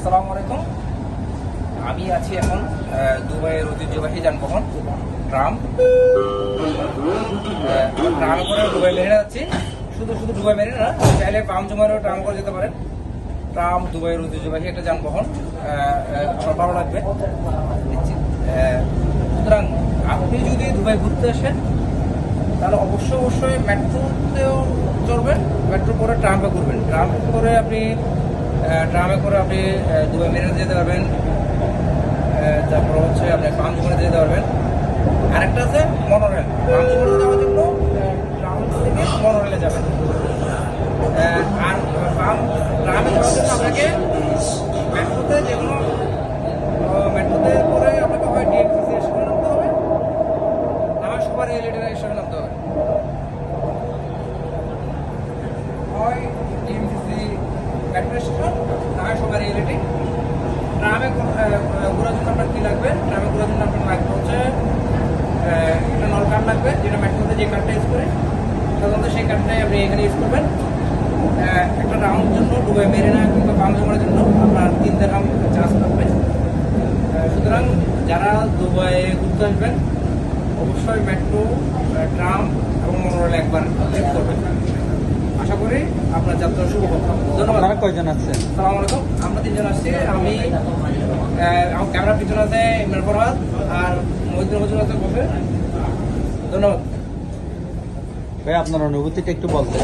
আসসালামু আলাইকুম। আমি আছি এখন দুবাইয়ের ঐতিহ্যবাহী যানবাহন, ট্রাম। ট্রামে করে দুবাই মেরিনা যাচ্ছি। শুধু শুধু দুবাই মেরিনা না, চাইলে পাম জমারও ট্রাম করে যেতে পারেন। ট্রাম দুবাইয়ের ঐতিহ্যবাহী একটা যানবাহন আমার ভালো লাগবে। সুতরাং আপনি যদি দুবাই ঘুরতে আসেন, তাহলে অবশ্যই অবশ্যই মেট্রোতেও চড়বেন মেট্রো করে ট্রামে ঘুরবেন। ট্রাম করে আপনি ট্রামে করে আপনি দুবাই মেরিনা যেতে পারবেন। তারপর হচ্ছে আপনি পাঞ্চগড়ে যেতে পারবেন। আরেকটা আছে মনোরেল পাঞ্চগড়ে যাওয়ার জন্য ট্রাম থেকে মনোরেলে যাবেন। আর ট্রাম ট্রামে যাওয়ার জন্য আপনাকে মেট্রোতে যেগুলো মেট্রোতে করে আপনাকে হয় ডিএমসি স্টেশনে নামতে হবে। আমার সুপার রিয়েলিটি স্টেশনে নামতে হবে হয় ডিএমসি মেট্রো স্টেশন না হয় সুপার রিয়েলিটি ট্রামে ঘোরার জন্য আপনার কী লাগবে? ট্রামে ঘোরার জন্য আপনার লাগবে হচ্ছে একটা নল কার্ড লাগবে, যেটা মেট্রোতে যে কার্ডটা ইউজ করে সাধারণত সেই কার্ডটাই আপনি এখানে ইউজ করবেন। একটা রাউন্ড জন্য, ডুবে মেরিনা কিংবা পাঞ্জাবের জন্য আপনার তিন দেড়াম চার্জ লাগবে সুতরাং যারা দুবাইয়ে ঘুরতে আসবেন, অবশ্যই মেট্রো ট্রাম এবং মনোরেল একবার করবেন। আপনার যাত্রা শুভ হোক। ধন্যবাদ। আপনারা কয়জন আছেন? সালাম আলাইকুম। আমরা তিনজন আসছি। আমি ক্যামেরা পিছনে আছে ইমরান ফরহাদ আর মহিদুল মজুর আছে বসে। ধন্যবাদ। ভাই আপনার অনুভূতিটা একটু বলতেন।